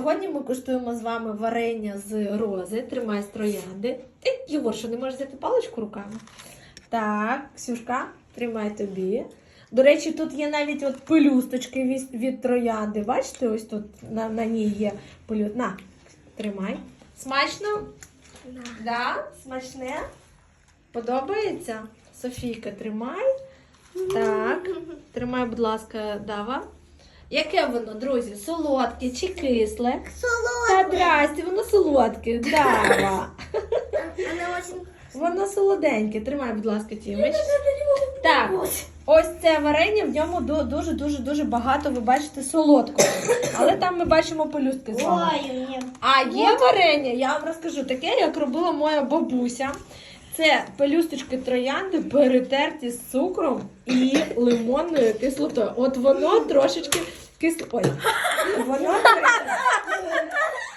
Сьогодні ми куштуємо з вами варення з рози. Тримай з троянди. Ти, Єгор, що не можеш взяти паличку руками? Так, Ксюшка, тримай тобі. До речі, тут є навіть от пелюсточки від, від троянди. Бачите, ось тут на, на ній є пелю. На, тримай. Смачно? Да? Смачне? Подобається? Софійка, тримай. Так. Тримай, будь ласка, Дава. Яке воно, друзі? Солодке чи кисле? Та здрасте, воно солодке, Дава. Воно солоденьке. Тримай, будь ласка, Тімич. Так, ось це варення, в ньому дуже-дуже дуже багато, ви бачите, солодкого. Але там ми бачимо пелюстки з вами. А є варення, я вам розкажу, таке, як робила моя бабуся. Це пелюсточки троянди перетерті з цукром і лимонною кислотою. От воно трошечки кисло. Ой, воно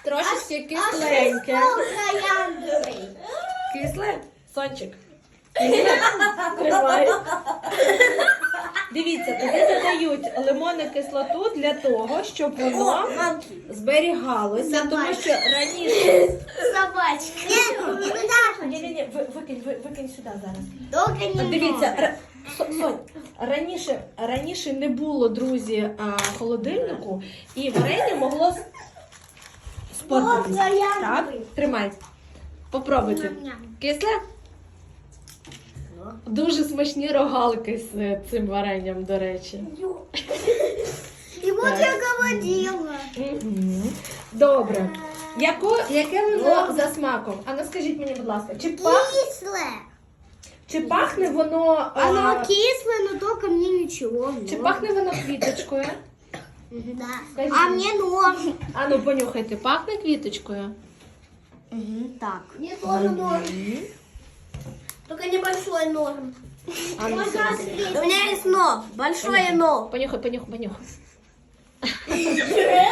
трошечки кисленьке. Кисле? Сончик. Кисле? Дивіться, туди додають лимонну кислоту для того, щоб воно зберігалося, тому що раніше. Собачка. Ні, ні, ні, викинь, ви- викинь сюди зараз. Долго не Дивіться, ра- Со- Сонь, раніше, раніше не було, друзі, а, холодильнику, і варення могло спортитись. Так, тримай. Попробуйте. Кисле? Дуже смачні рогалики з е, цим варенням, до речі. И вот я говорила. Добре. Яко, яке воно за смаком? А ну скажіть мені, будь ласка, чи, пах, Кислое. Чи пахне воно. а, Оно кислое, но только мне ничего. чи пахне воно квіточкою? Да. А мне норм. А ну понюхайте, пахне квіточкою? Так. Мне тоже норм. Только небольшой норм. А ну, У меня есть но. Большое но. понюхай, понюхай, понюхай.